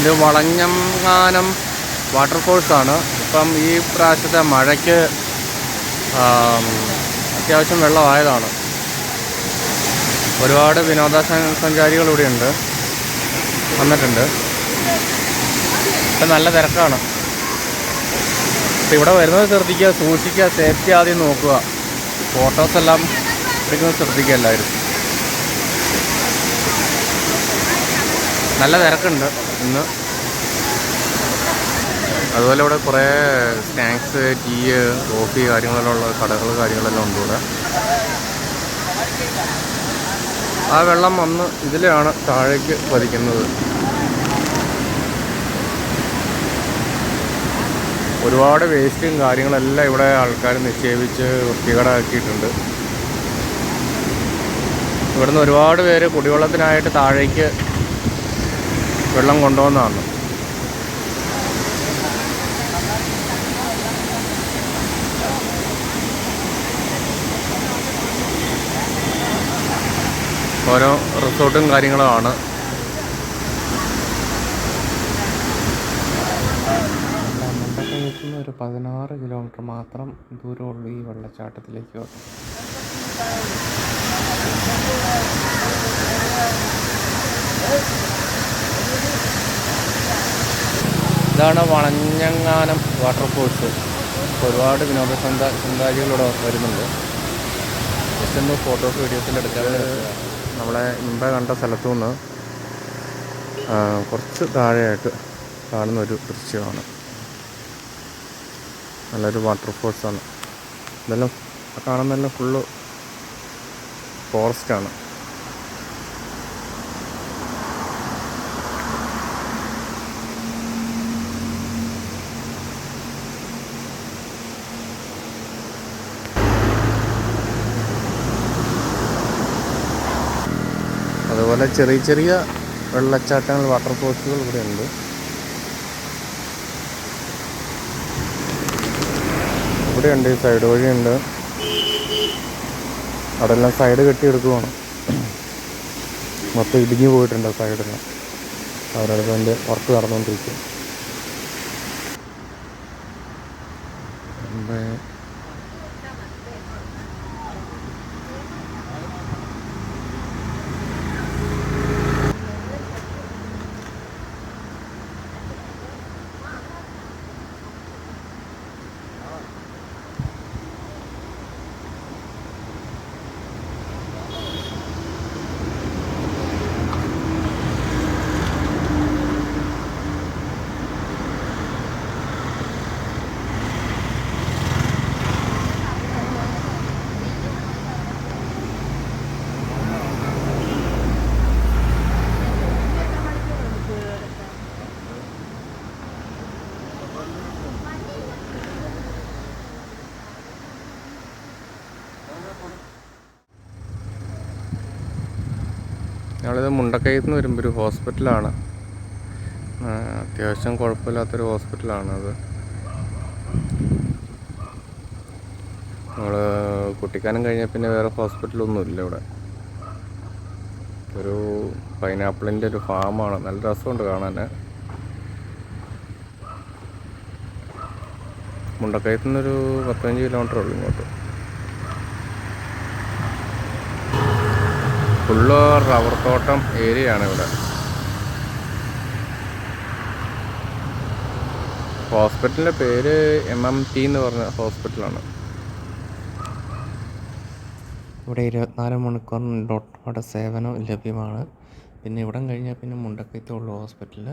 ഇത് വളഞ്ഞങ്ങാനം വാട്ടർഫോൾസാണ് ഇപ്പം ഈ പ്രാവശ്യത്തെ മഴയ്ക്ക് അത്യാവശ്യം വെള്ളമായതാണ്. ഒരുപാട് വിനോദ സഞ്ചാരികൾ ഇവിടെയുണ്ട് വന്നിട്ടുണ്ട്. ഇപ്പം നല്ല തിരക്കാണ്. അപ്പം ഇവിടെ വരുന്നത് ശ്രദ്ധിക്കുക സൂക്ഷിക്കുക സേഫ്റ്റി ആദ്യം നോക്കുക. ഫോട്ടോസ് എല്ലാം എടുക്കുന്നത് ശ്രദ്ധിക്കുക എല്ലാവരും. നല്ല തിരക്കുണ്ട്. ഇന്ന്. അതുപോലെ ഇവിടെ കുറേ സ്നാക്സ് ടീ കോഫി കാര്യങ്ങളെല്ലാം ഉള്ള കടകൾ കാര്യങ്ങളെല്ലാം ഉണ്ട് ഇവിടെ. ആ വെള്ളം വന്ന് ഇതിലാണ് താഴേക്ക് പതിക്കുന്നത്. ഒരുപാട് വേസ്റ്റും കാര്യങ്ങളെല്ലാം ഇവിടെ ആൾക്കാർ നിക്ഷേപിച്ച് വൃത്തികേടാക്കിയിട്ടുണ്ട്. ഇവിടുന്ന് ഒരുപാട് പേര് കുടിവെള്ളത്തിനായിട്ട് താഴേക്ക് വെള്ളം കൊണ്ടുവന്നതാണ്. ഓരോ റിസോർട്ടും കാര്യങ്ങളുമാണ്. ഒരു പതിനാറ് കിലോമീറ്റർ മാത്രം ദൂരമുള്ളൂ ഈ വെള്ളച്ചാട്ടത്തിലേക്ക് ഇതാണ് വളഞ്ഞങ്ങാനം വാട്ടർഫോൾസ് ഒരുപാട് വിനോദസഞ്ചാ സഞ്ചാരികളിവിടെ വരുന്നുണ്ട്. ജസ്റ്റ് ഒന്ന് ഫോട്ടോസ് വീഡിയോസിൽ എടുക്കാൻ നമ്മളെ മുമ്പേ കണ്ട സ്ഥലത്തു നിന്ന് കുറച്ച് താഴെയായിട്ട് കാണുന്നൊരു ദൃശ്യമാണ്. നല്ലൊരു വാട്ടർഫോൾസാണ് ഇതെല്ലാം കാണുന്നതെല്ലാം ഫുള്ള് ഫോറസ്റ്റാണ് അതുപോലെ ചെറിയ ചെറിയ വെള്ളച്ചാട്ടങ്ങൾ വാട്ടർഫോൾസുകൾ ഇവിടെ ഉണ്ട്. ഇവിടെയുണ്ട് ഈ സൈഡ് വഴിയുണ്ട് അവിടെ എല്ലാം സൈഡ് കെട്ടിയെടുക്കുവാണ് മൊത്തം ഇടിഞ്ഞു പോയിട്ടുണ്ട് സൈഡെല്ലാം അവരടുത്ത് അതിന്റെ വർക്ക് നടന്നുകൊണ്ടിരിക്കും ഞങ്ങളിത് മുണ്ടക്കയത്ത് നിന്ന് വരുമ്പോൾ ഒരു ഹോസ്പിറ്റലാണ്. അത്യാവശ്യം കുഴപ്പമില്ലാത്തൊരു ഹോസ്പിറ്റലാണ് അത്. നമ്മൾ കുട്ടിക്കാനം കഴിഞ്ഞാൽ പിന്നെ വേറെ ഹോസ്പിറ്റലൊന്നും ഇല്ല ഇവിടെ. ഒരു പൈനാപ്പിളിന്റെ ഒരു ഫാമാണ്. നല്ല രസമുണ്ട് കാണാൻ മുണ്ടക്കയത്ത് നിന്നൊരു പത്തഞ്ച് കിലോമീറ്റർ ഉള്ളൂ ഇങ്ങോട്ട്. ഫുള്ള് റബ്ബർ തോട്ടം ഏരിയയാണ് ഇവിടെ. ഹോസ്പിറ്റലിന്റെ പേര് എം എം ടി എന്ന് പറഞ്ഞ ഹോസ്പിറ്റലാണ്. ഇവിടെ ഇരുപത്തിനാല് മണിക്കൂർ ഡോക്ടറുടെ സേവനം ലഭ്യമാണ്. പിന്നെ ഇവിടം കഴിഞ്ഞാൽ പിന്നെ മുണ്ടക്കയത്തുള്ള ഹോസ്പിറ്റലിൽ